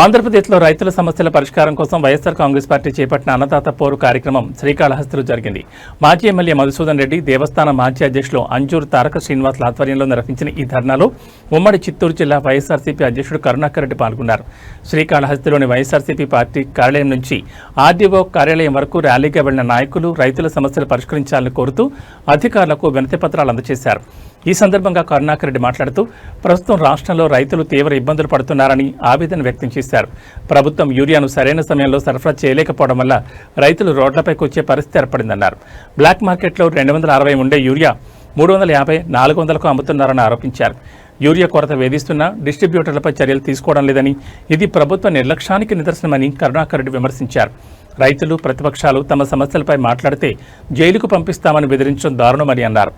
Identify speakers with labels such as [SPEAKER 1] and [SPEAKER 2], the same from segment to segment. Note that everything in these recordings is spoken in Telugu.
[SPEAKER 1] ఆంధ్రప్రదేశ్లో రైతుల సమస్యల పరిష్కారం కోసం వైఎస్సార్ కాంగ్రెస్ పార్టీ చేపట్టిన అన్నదాత పోరు కార్యక్రమం శ్రీకాళహస్తిలో జరిగింది. మాజీ ఎమ్మెల్యే మధుసూదన్ రెడ్డి దేవస్థాన మాజీ అధ్యక్షులు అంజూరు తారక శ్రీనివాస్ ఆధ్వర్యంలో నిర్వహించిన ఈ ధర్నాలో ఉమ్మడి చిత్తూరు జిల్లా వైఎస్ఆర్సీపీ అధ్యక్షుడు కరుణాకర్ రెడ్డి పాల్గొన్నారు. శ్రీకాళహస్తిలోని వైఎస్ఆర్సీపీ పార్టీ కార్యాలయం నుంచి ఆర్డీఓ కార్యాలయం వరకు ర్యాలీగా వెళ్ళిన నాయకులు రైతుల సమస్యలు పరిష్కరించాలని కోరుతూ అధికారులకు వినతి పత్రాలు అందజేశారు. ఈ సందర్భంగా కరుణాకర్ రెడ్డి మాట్లాడుతూ ప్రస్తుతం రాష్ట్రంలో రైతులు తీవ్ర ఇబ్బందులు పడుతున్నారని ఆవేదన వ్యక్తం చేశారు. ప్రభుత్వం యూరియాను సరైన సమయంలో సరఫరా చేయలేకపోవడం వల్ల రైతులు రోడ్లపైకి వచ్చే పరిస్థితి ఏర్పడిందన్నారు. బ్లాక్ మార్కెట్లో రెండు వందల అరవై ఉండే యూరియా మూడు వందల యాభై నాలుగు వందలకు అమ్ముతున్నారని ఆరోపించారు. యూరియా కొరత వేధిస్తున్నా డిస్ట్రిబ్యూటర్లపై చర్యలు తీసుకోవడం లేదని ఇది ప్రభుత్వ నిర్లక్ష్యానికి నిదర్శనమని కరుణాకర్ రెడ్డి విమర్శించారు. రైతులు ప్రతిపక్షాలు తమ సమస్యలపై మాట్లాడితే జైలుకు పంపిస్తామని బెదిరించడం దారుణమని అన్నారు.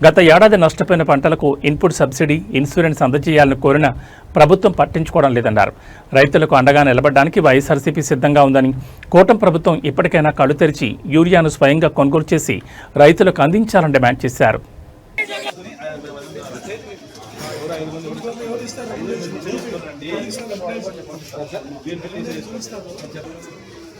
[SPEAKER 1] గత ఏడాది నష్టపోయిన పంటలకు ఇన్పుట్ సబ్సిడీ ఇన్సూరెన్స్ అందజేయాలని కోరిన ప్రభుత్వం పట్టించుకోవడం లేదన్నారు. రైతులకు అండగా నిలబడడానికి వైఎస్ఆర్సీపీ సిద్ధంగా ఉందని కూటమి ప్రభుత్వం ఇప్పటికైనా కళ్ళు తెరిచి యూరియాను స్వయంగా కొనుగోలు చేసి రైతులకు అందించాలని డిమాండ్ చేశారు.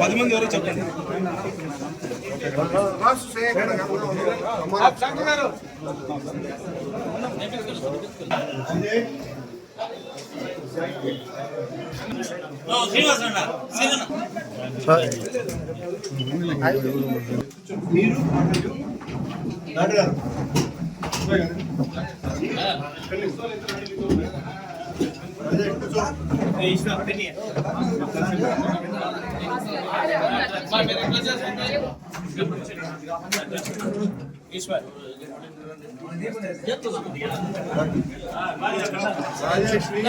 [SPEAKER 2] పది మంది ఎవరు చెప్పండి.
[SPEAKER 3] ఈశ్వర్ రాజేశ్వరి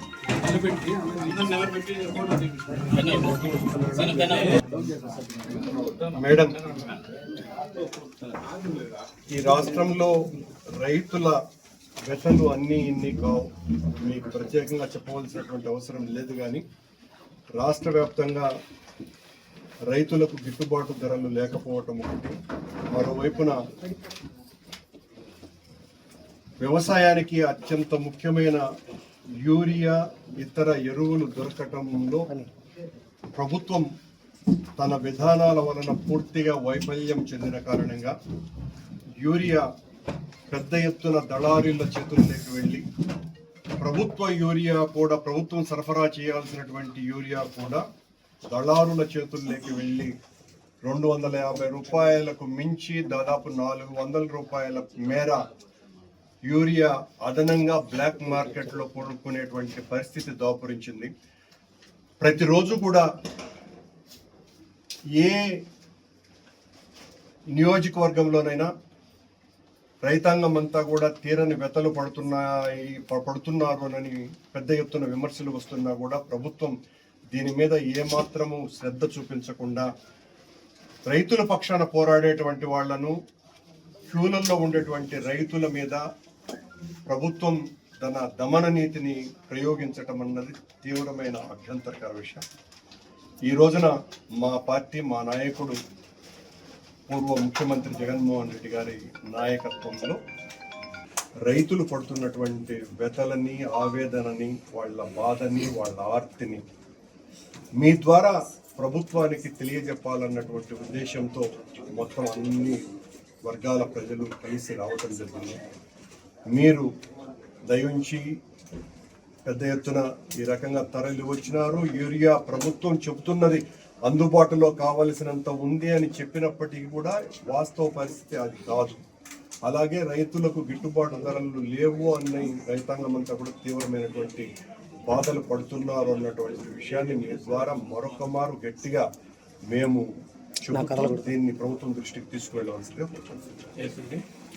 [SPEAKER 3] మేడం ఈ రాష్ట్రంలో రైతుల వ్యతలు అన్నీ ఇన్ని కావు. మీకు ప్రత్యేకంగా చెప్పవలసినటువంటి అవసరం లేదు కానీ రాష్ట్ర వ్యాప్తంగా రైతులకు గిట్టుబాటు ధరలు లేకపోవటం ఒకటి. మరోవైపున వ్యవసాయానికి అత్యంత ముఖ్యమైన యూరియా ఇతర ఎరువులు దొరకటంలో ప్రభుత్వం తన విధానాల వలన పూర్తిగా వైఫల్యం చెందిన కారణంగా యూరియా పెద్ద ఎత్తున దళారీల చేతుల్లోకి వెళ్ళి ప్రభుత్వ యూరియా కూడా ప్రభుత్వం సరఫరా చేయాల్సినటువంటి యూరియా కూడా దళారుల చేతుల్లోకి వెళ్ళి రెండు వందల యాభై రూపాయలకు మించి దాదాపు నాలుగు వందల రూపాయల మేర యూరియా అదనంగా బ్లాక్ మార్కెట్లో కొనుక్కునేటువంటి పరిస్థితి దాపురించింది. ప్రతిరోజు కూడా ఏ నియోజకవర్గంలోనైనా రైతాంగం అంతా కూడా తీరని వెతలు పడుతున్నాయి పడుతున్నారు అని పెద్ద ఎత్తున విమర్శలు వస్తున్నా కూడా ప్రభుత్వం దీని మీద ఏమాత్రము శ్రద్ధ చూపించకుండా రైతుల పక్షాన పోరాడేటువంటి వాళ్ళను క్యూలల్లో ఉండేటువంటి రైతుల మీద ప్రభుత్వం తన దమన నీతిని ప్రయోగించటం అన్నది తీవ్రమైన అభ్యంతరకర విషయం. ఈ రోజున మా పార్టీ మా నాయకుడు పూర్వ ముఖ్యమంత్రి జగన్మోహన్ రెడ్డి గారి నాయకత్వంలో రైతులు పడుతున్నటువంటి వ్యతలని ఆవేదనని వాళ్ళ బాధని వాళ్ళ ఆర్తిని మీ ద్వారా ప్రభుత్వానికి తెలియజెప్పాలన్నటువంటి ఉద్దేశంతో మొత్తం అన్ని వర్గాల ప్రజలు కలిసి రావటం జరిగింది. మీరు దయించి పెద్ద ఎత్తున ఈ రకంగా తరలి వచ్చినారు. యూరియా ప్రభుత్వం చెబుతున్నది అందుబాటులో కావలసినంత ఉంది అని చెప్పినప్పటికీ కూడా వాస్తవ పరిస్థితి అది కాదు. అలాగే రైతులకు గిట్టుబాటు ధరలు లేవు అన్న రైతాంగం అంతా కూడా తీవ్రమైనటువంటి బాధలు పడుతున్నారు అన్నటువంటి విషయాన్ని మీ ద్వారా మరొక మారు గట్టిగా మేము దీన్ని ప్రభుత్వం దృష్టికి తీసుకువెళ్ళవలసిందిగా